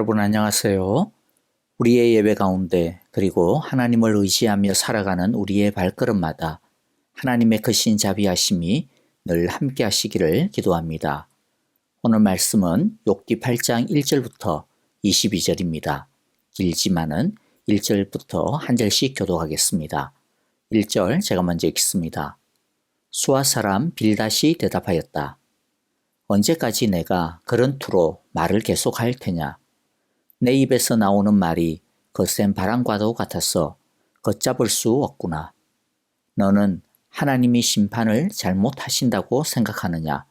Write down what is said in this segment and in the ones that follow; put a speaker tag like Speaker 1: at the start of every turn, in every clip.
Speaker 1: 여러분 안녕하세요. 우리의 예배 가운데 그리고 하나님을 의지하며 살아가는 우리의 발걸음마다 하나님의 크신 자비하심이 늘 함께 하시기를 기도합니다. 오늘 말씀은 욥기 8장 1절부터 22절입니다. 길지만은 1절부터 한 절씩 교독하겠습니다. 1절 제가 먼저 읽습니다. 수아 사람 빌다시 대답하였다. 언제까지 내가 그런 투로 말을 계속할 테냐? 내 입에서 나오는 말이 거센 바람과도 같아서 걷잡을 수 없구나. 너는 하나님이 심판을 잘못하신다고 생각하느냐?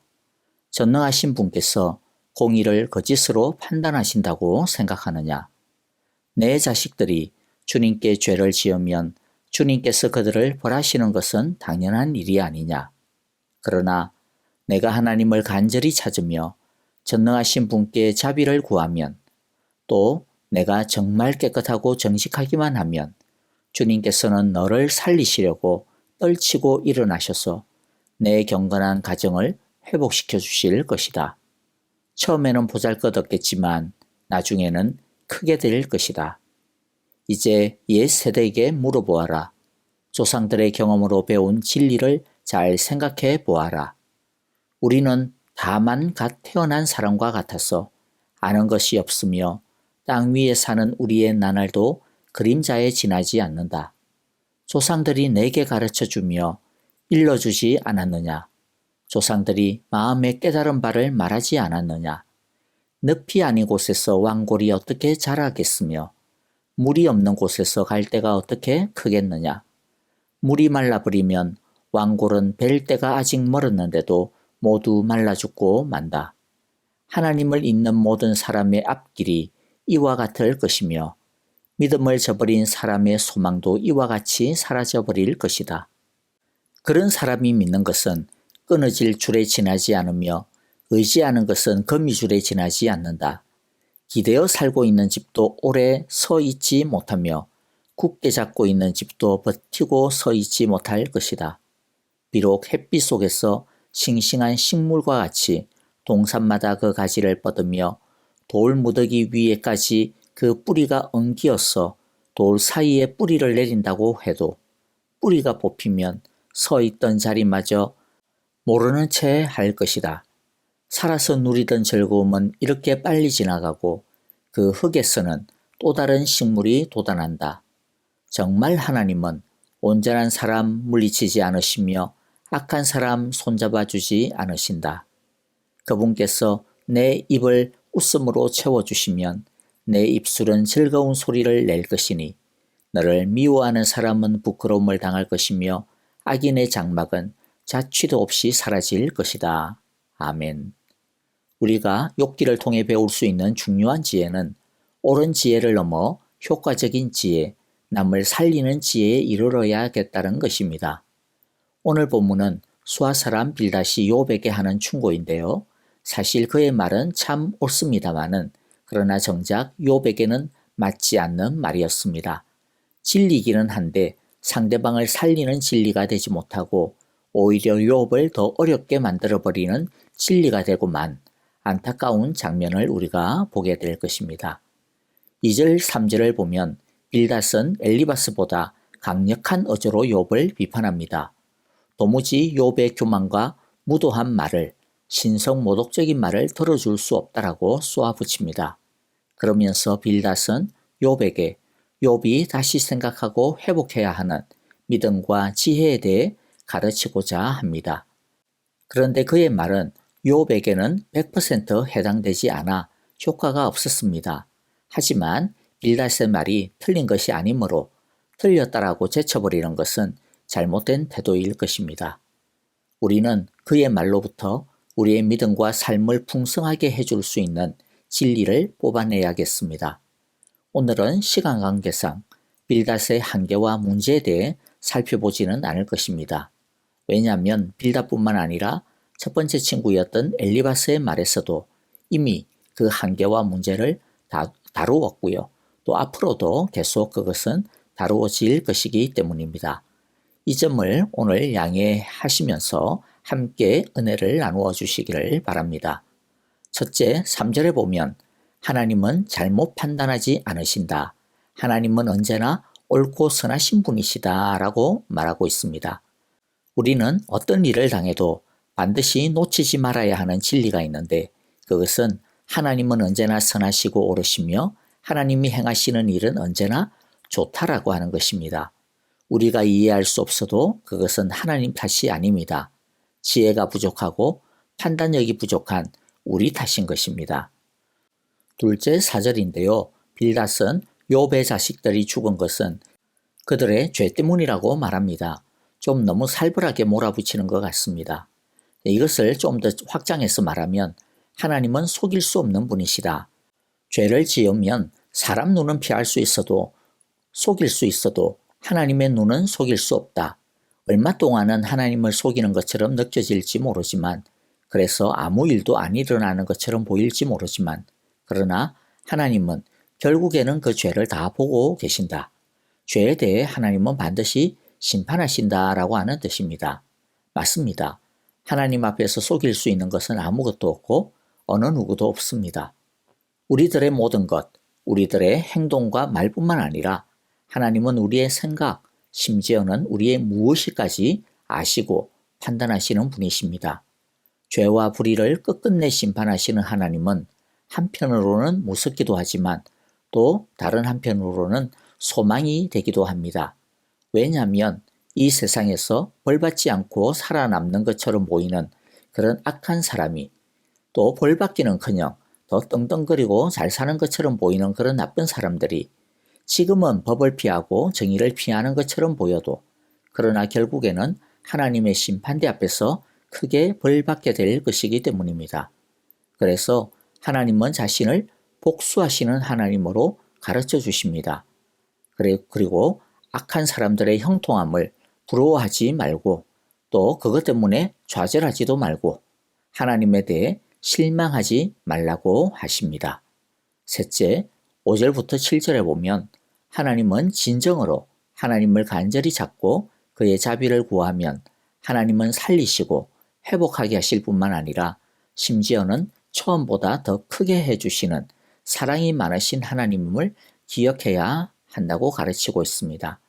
Speaker 1: 전능하신 분께서 공의를 거짓으로 판단하신다고 생각하느냐? 내 자식들이 주님께 죄를 지으면 주님께서 그들을 벌하시는 것은 당연한 일이 아니냐? 그러나 내가 하나님을 간절히 찾으며 전능하신 분께 자비를 구하면 또 내가 정말 깨끗하고 정직하기만 하면 주님께서는 너를 살리시려고 떨치고 일어나셔서 내 경건한 가정을 회복시켜 주실 것이다. 처음에는 보잘 것 없겠지만 나중에는 크게 될 것이다. 이제 옛 세대에게 물어보아라. 조상들의 경험으로 배운 진리를 잘 생각해 보아라. 우리는 다만 갓 태어난 사람과 같아서 아는 것이 없으며 땅 위에 사는 우리의 나날도 그림자에 지나지 않는다. 조상들이 내게 가르쳐 주며 일러주지 않았느냐? 조상들이 마음에 깨달은 바를 말하지 않았느냐? 늪이 아닌 곳에서 왕골이 어떻게 자라겠으며 물이 없는 곳에서 갈대가 어떻게 크겠느냐? 물이 말라버리면 왕골은 벨 때가 아직 멀었는데도 모두 말라 죽고 만다. 하나님을 잊는 모든 사람의 앞길이 이와 같을 것이며 믿음을 저버린 사람의 소망도 이와 같이 사라져 버릴 것이다. 그런 사람이 믿는 것은 끊어질 줄에 지나지 않으며 의지하는 것은 거미줄에 지나지 않는다. 기대어 살고 있는 집도 오래 서 있지 못하며 굳게 잡고 있는 집도 버티고 서 있지 못할 것이다. 비록 햇빛 속에서 싱싱한 식물과 같이 동산마다 그 가지를 뻗으며 돌 무더기 위에까지 그 뿌리가 엉기어서 돌 사이에 뿌리를 내린다고 해도 뿌리가 뽑히면 서 있던 자리마저 모르는 채 할 것이다. 살아서 누리던 즐거움은 이렇게 빨리 지나가고 그 흙에서는 또 다른 식물이 돋아난다. 정말 하나님은 온전한 사람 물리치지 않으시며 악한 사람 손잡아 주지 않으신다. 그분께서 내 입을 웃음으로 채워주시면 내 입술은 즐거운 소리를 낼 것이니 너를 미워하는 사람은 부끄러움을 당할 것이며 악인의 장막은 자취도 없이 사라질 것이다. 아멘. 우리가 욕기를 통해 배울 수 있는 중요한 지혜는 옳은 지혜를 넘어 효과적인 지혜, 남을 살리는 지혜에 이르러야겠다는 것입니다. 오늘 본문은 수아 사람 빌다시 요백에 하는 충고인데요. 사실 그의 말은 참 옳습니다마는 그러나 정작 욥에게는 맞지 않는 말이었습니다. 진리기는 한데 상대방을 살리는 진리가 되지 못하고 오히려 욥을 더 어렵게 만들어버리는 진리가 되고만 안타까운 장면을 우리가 보게 될 것입니다. 2절, 3절을 보면 빌닷은 엘리바스보다 강력한 어조로 욥을 비판합니다. 도무지 욥의 교만과 무도한 말을 신성 모독적인 말을 들어줄 수 없다라고 쏘아붙입니다. 그러면서 빌닷은 욥에게 욥이 다시 생각하고 회복해야 하는 믿음과 지혜에 대해 가르치고자 합니다. 그런데 그의 말은 욥에게는 100% 해당되지 않아 효과가 없었습니다. 하지만 빌닷의 말이 틀린 것이 아니므로 틀렸다라고 제쳐버리는 것은 잘못된 태도일 것입니다. 우리는 그의 말로부터 우리의 믿음과 삶을 풍성하게 해줄 수 있는 진리를 뽑아내야겠습니다. 오늘은 시간 관계상 빌닷의 한계와 문제에 대해 살펴보지는 않을 것입니다. 왜냐하면 빌닷뿐만 아니라 첫 번째 친구였던 엘리바스의 말에서도 이미 그 한계와 문제를 다, 다루었고요. 또 앞으로도 계속 그것은 다루어질 것이기 때문입니다. 이 점을 오늘 양해하시면서 함께 은혜를 나누어 주시기를 바랍니다. 첫째, 3절에 보면 하나님은 잘못 판단하지 않으신다. 하나님은 언제나 옳고 선하신 분이시다. 라고 말하고 있습니다. 우리는 어떤 일을 당해도 반드시 놓치지 말아야 하는 진리가 있는데 그것은 하나님은 언제나 선하시고 옳으시며 하나님이 행하시는 일은 언제나 좋다라고 하는 것입니다. 우리가 이해할 수 없어도 그것은 하나님 탓이 아닙니다. 지혜가 부족하고 판단력이 부족한 우리 탓인 것입니다. 둘째 사절인데요. 빌닷은 욥의 자식들이 죽은 것은 그들의 죄 때문이라고 말합니다. 좀 너무 살벌하게 몰아붙이는 것 같습니다. 이것을 좀 더 확장해서 말하면 하나님은 속일 수 없는 분이시다. 죄를 지으면 사람 눈은 피할 수 있어도 속일 수 있어도 하나님의 눈은 속일 수 없다. 얼마 동안은 하나님을 속이는 것처럼 느껴질지 모르지만 그래서 아무 일도 안 일어나는 것처럼 보일지 모르지만 그러나 하나님은 결국에는 그 죄를 다 보고 계신다. 죄에 대해 하나님은 반드시 심판하신다라고 하는 뜻입니다. 맞습니다. 하나님 앞에서 속일 수 있는 것은 아무것도 없고 어느 누구도 없습니다. 우리들의 모든 것, 우리들의 행동과 말뿐만 아니라 하나님은 우리의 생각, 심지어는 우리의 무엇이까지 아시고 판단하시는 분이십니다. 죄와 불의를 끝끝내 심판하시는 하나님은 한편으로는 무섭기도 하지만 또 다른 한편으로는 소망이 되기도 합니다. 왜냐하면 이 세상에서 벌받지 않고 살아남는 것처럼 보이는 그런 악한 사람이 또 벌받기는 커녕 더 떵떵거리고 잘 사는 것처럼 보이는 그런 나쁜 사람들이 지금은 법을 피하고 정의를 피하는 것처럼 보여도 그러나 결국에는 하나님의 심판대 앞에서 크게 벌 받게 될 것이기 때문입니다. 그래서 하나님은 자신을 복수하시는 하나님으로 가르쳐 주십니다. 그리고 악한 사람들의 형통함을 부러워하지 말고 또 그것 때문에 좌절하지도 말고 하나님에 대해 실망하지 말라고 하십니다. 셋째, 5절부터 7절에 보면 하나님은 진정으로 하나님을 간절히 찾고 그의 자비를 구하면 하나님은 살리시고 회복하게 하실 뿐만 아니라 심지어는 처음보다 더 크게 해주시는 사랑이 많으신 하나님을 기억해야 한다고 가르치고 있습니다.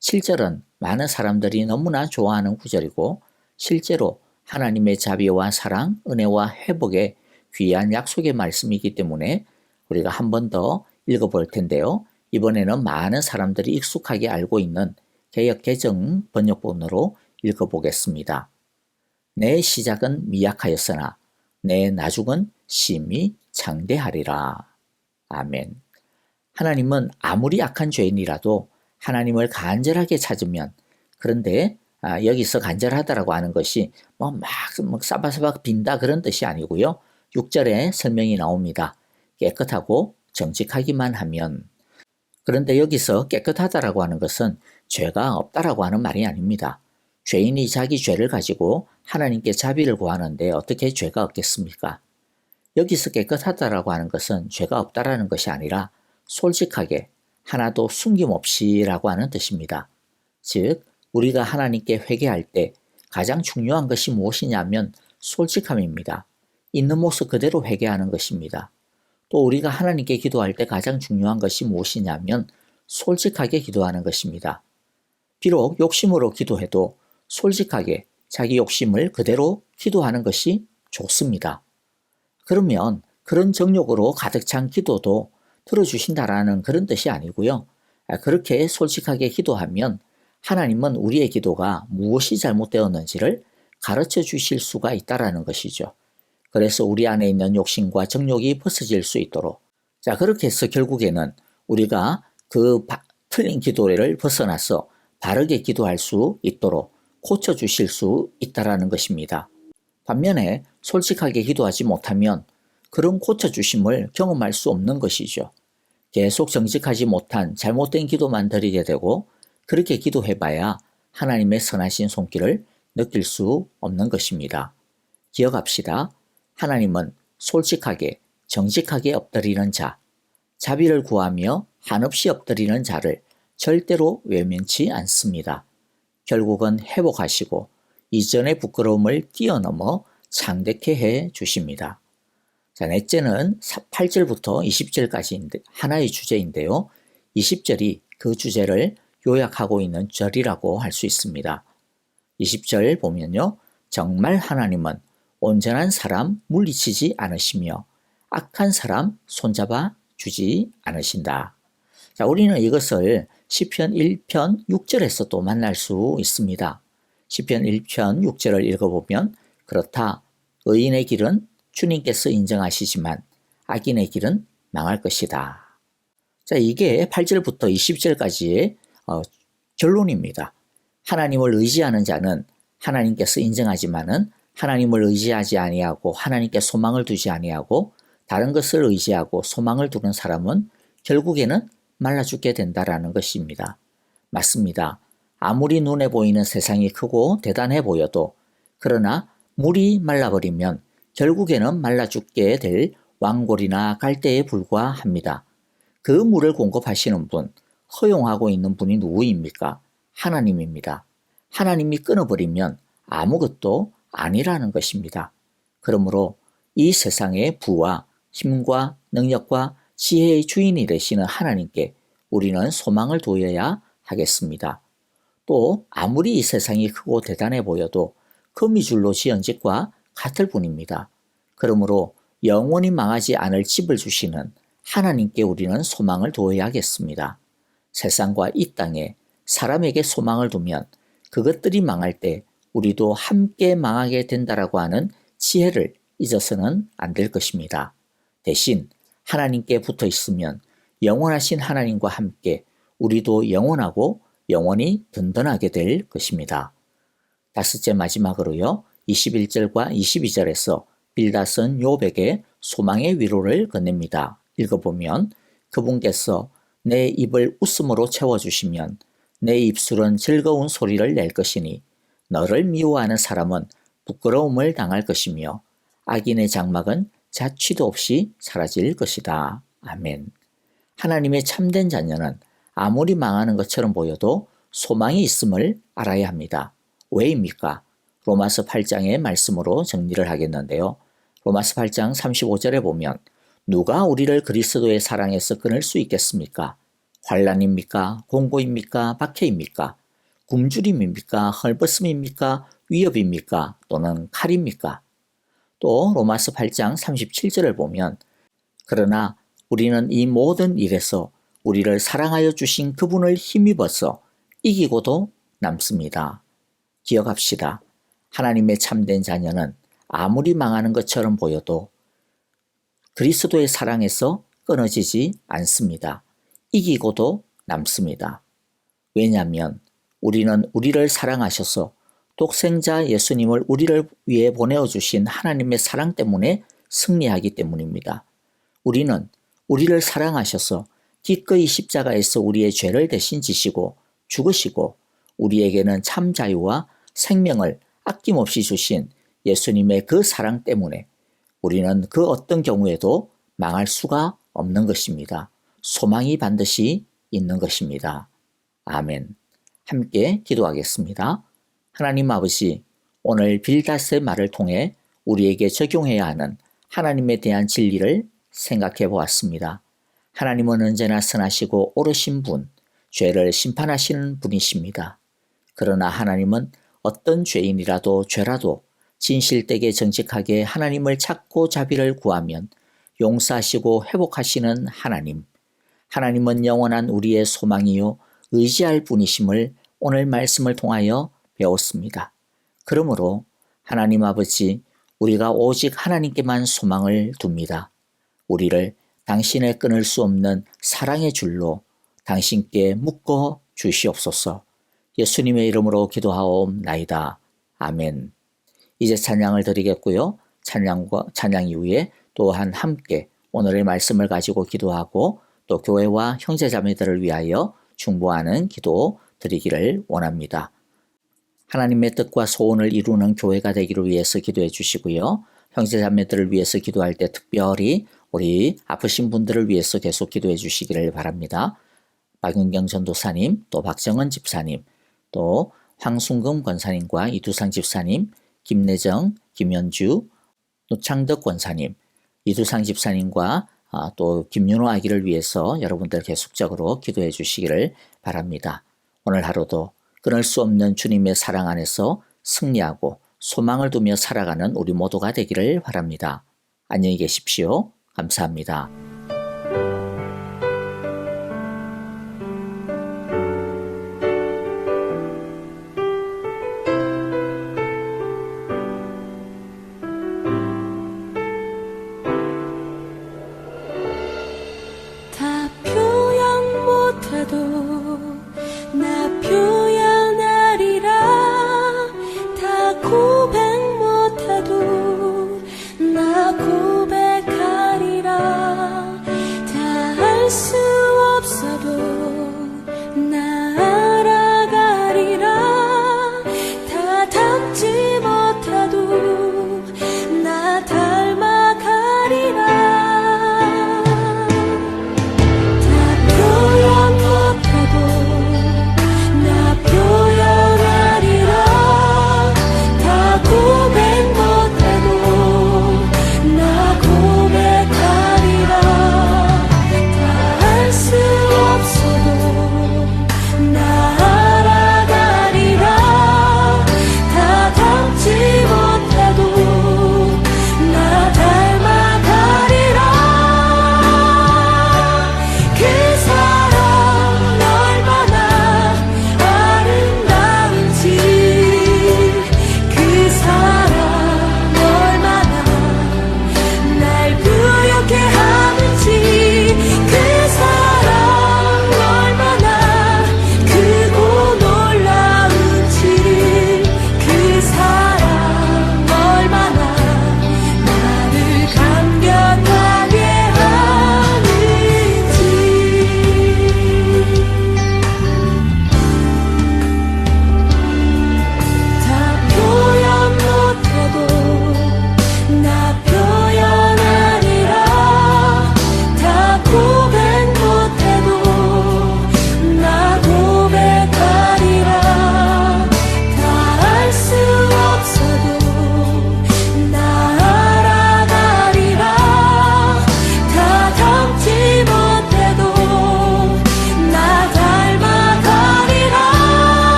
Speaker 1: 7절은 많은 사람들이 너무나 좋아하는 구절이고 실제로 하나님의 자비와 사랑, 은혜와 회복의 귀한 약속의 말씀이기 때문에 우리가 한 번 더 읽어볼 텐데요. 이번에는 많은 사람들이 익숙하게 알고 있는 개혁 개정 번역본으로 읽어보겠습니다. 내 시작은 미약하였으나 내 나중은 심히 창대하리라. 아멘. 하나님은 아무리 약한 죄인이라도 하나님을 간절하게 찾으면 그런데 아, 여기서 간절하다라고 하는 것이 뭐막 뭐 싸바싸바 빈다 그런 뜻이 아니고요. 6절에 설명이 나옵니다. 깨끗하고 정직하기만 하면 그런데 여기서 깨끗하다라고 하는 것은 죄가 없다라고 하는 말이 아닙니다. 죄인이 자기 죄를 가지고 하나님께 자비를 구하는데 어떻게 죄가 없겠습니까? 여기서 깨끗하다라고 하는 것은 죄가 없다라는 것이 아니라 솔직하게 하나도 숨김없이라고 하는 뜻입니다. 즉, 우리가 하나님께 회개할 때 가장 중요한 것이 무엇이냐면 솔직함입니다. 있는 모습 그대로 회개하는 것입니다. 또 우리가 하나님께 기도할 때 가장 중요한 것이 무엇이냐면 솔직하게 기도하는 것입니다. 비록 욕심으로 기도해도 솔직하게 자기 욕심을 그대로 기도하는 것이 좋습니다. 그러면 그런 정욕으로 가득 찬 기도도 들어주신다라는 그런 뜻이 아니고요. 그렇게 솔직하게 기도하면 하나님은 우리의 기도가 무엇이 잘못되었는지를 가르쳐 주실 수가 있다라는 것이죠. 그래서 우리 안에 있는 욕심과 정욕이 벗어질 수 있도록 자 그렇게 해서 결국에는 우리가 그 바, 틀린 기도를 벗어나서 바르게 기도할 수 있도록 고쳐 주실 수 있다라는 것입니다. 반면에 솔직하게 기도하지 못하면 그런 고쳐 주심을 경험할 수 없는 것이죠. 계속 정직하지 못한 잘못된 기도만 드리게 되고 그렇게 기도해봐야 하나님의 선하신 손길을 느낄 수 없는 것입니다. 기억합시다. 하나님은 솔직하게 정직하게 엎드리는 자, 자비를 구하며 한없이 엎드리는 자를 절대로 외면치 않습니다. 결국은 회복하시고 이전의 부끄러움을 뛰어넘어 창대케 해 주십니다. 자, 넷째는 8절부터 20절까지 하나의 주제인데요. 20절이 그 주제를 요약하고 있는 절이라고 할 수 있습니다. 20절 보면요. 정말 하나님은 온전한 사람 물리치지 않으시며 악한 사람 손잡아 주지 않으신다. 자, 우리는 이것을 시편 1편 6절에서 또 만날 수 있습니다. 시편 1편 6절을 읽어보면 그렇다. 의인의 길은 주님께서 인정하시지만 악인의 길은 망할 것이다. 자, 이게 8절부터 20절까지의 어, 결론입니다. 하나님을 의지하는 자는 하나님께서 인정하지만은 하나님을 의지하지 아니하고 하나님께 소망을 두지 아니하고 다른 것을 의지하고 소망을 두는 사람은 결국에는 말라 죽게 된다라는 것입니다. 맞습니다. 아무리 눈에 보이는 세상이 크고 대단해 보여도 그러나 물이 말라버리면 결국에는 말라 죽게 될 왕골이나 갈대에 불과합니다. 그 물을 공급하시는 분, 허용하고 있는 분이 누구입니까? 하나님입니다. 하나님이 끊어버리면 아무것도 아니라는 것입니다. 그러므로 이 세상의 부와 힘과 능력과 지혜의 주인이 되시는 하나님께 우리는 소망을 두어야 하겠습니다. 또 아무리 이 세상이 크고 대단해 보여도 거미줄로 지은 집과 같을 뿐입니다. 그러므로 영원히 망하지 않을 집을 주시는 하나님께 우리는 소망을 두어야겠습니다. 세상과 이 땅에 사람에게 소망을 두면 그것들이 망할 때 우리도 함께 망하게 된다라고 하는 지혜를 잊어서는 안 될 것입니다. 대신 하나님께 붙어 있으면 영원하신 하나님과 함께 우리도 영원하고 영원히 든든하게 될 것입니다. 다섯째 마지막으로요. 21절과 22절에서 빌닷은 요백에 소망의 위로를 건넵니다. 읽어보면 그분께서 내 입을 웃음으로 채워주시면 내 입술은 즐거운 소리를 낼 것이니 너를 미워하는 사람은 부끄러움을 당할 것이며 악인의 장막은 자취도 없이 사라질 것이다. 아멘. 하나님의 참된 자녀는 아무리 망하는 것처럼 보여도 소망이 있음을 알아야 합니다. 왜입니까? 로마서 8장의 말씀으로 정리를 하겠는데요. 로마서 8장 35절에 보면 누가 우리를 그리스도의 사랑에서 끊을 수 있겠습니까? 환란입니까? 공고입니까? 박해입니까? 굶주림입니까? 헐벗음입니까? 위협입니까? 또는 칼입니까? 또 로마서 8장 37절을 보면 그러나 우리는 이 모든 일에서 우리를 사랑하여 주신 그분을 힘입어서 이기고도 남습니다. 기억합시다. 하나님의 참된 자녀는 아무리 망하는 것처럼 보여도 그리스도의 사랑에서 끊어지지 않습니다. 이기고도 남습니다. 왜냐하면 우리는 우리를 사랑하셔서 독생자 예수님을 우리를 위해 보내어 주신 하나님의 사랑 때문에 승리하기 때문입니다. 우리는 우리를 사랑하셔서 기꺼이 십자가에서 우리의 죄를 대신 지시고 죽으시고 우리에게는 참 자유와 생명을 아낌없이 주신 예수님의 그 사랑 때문에 우리는 그 어떤 경우에도 망할 수가 없는 것입니다. 소망이 반드시 있는 것입니다. 아멘. 함께 기도하겠습니다. 하나님 아버지, 오늘 빌닷의 말을 통해 우리에게 적용해야 하는 하나님에 대한 진리를 생각해 보았습니다. 하나님은 언제나 선하시고 오르신 분, 죄를 심판하시는 분이십니다. 그러나 하나님은 어떤 죄인이라도 죄라도 진실되게 정직하게 하나님을 찾고 자비를 구하면 용서하시고 회복하시는 하나님. 하나님은 영원한 우리의 소망이요 의지할 분이심을 오늘 말씀을 통하여 배웠습니다. 그러므로 하나님 아버지 우리가 오직 하나님께만 소망을 둡니다. 우리를 당신의 끊을 수 없는 사랑의 줄로 당신께 묶어 주시옵소서. 예수님의 이름으로 기도하옵나이다. 아멘. 이제 찬양을 드리겠고요. 찬양과 찬양 이후에 또한 함께 오늘의 말씀을 가지고 기도하고 또 교회와 형제자매들을 위하여 중보하는 기도 드리기를 원합니다. 하나님의 뜻과 소원을 이루는 교회가 되기를 위해서 기도해 주시고요. 형제자매들을 위해서 기도할 때 특별히 우리 아프신 분들을 위해서 계속 기도해 주시기를 바랍니다. 박윤경 전도사님, 또 박정은 집사님, 또 황순금 권사님과 이두상 집사님, 김내정, 김현주, 노창덕 권사님, 이두상 집사님과 아, 또 김윤호 아기를 위해서 여러분들 계속적으로 기도해 주시기를 바랍니다. 오늘 하루도 끊을 수 없는 주님의 사랑 안에서 승리하고 소망을 두며 살아가는 우리 모두가 되기를 바랍니다. 안녕히 계십시오. 감사합니다.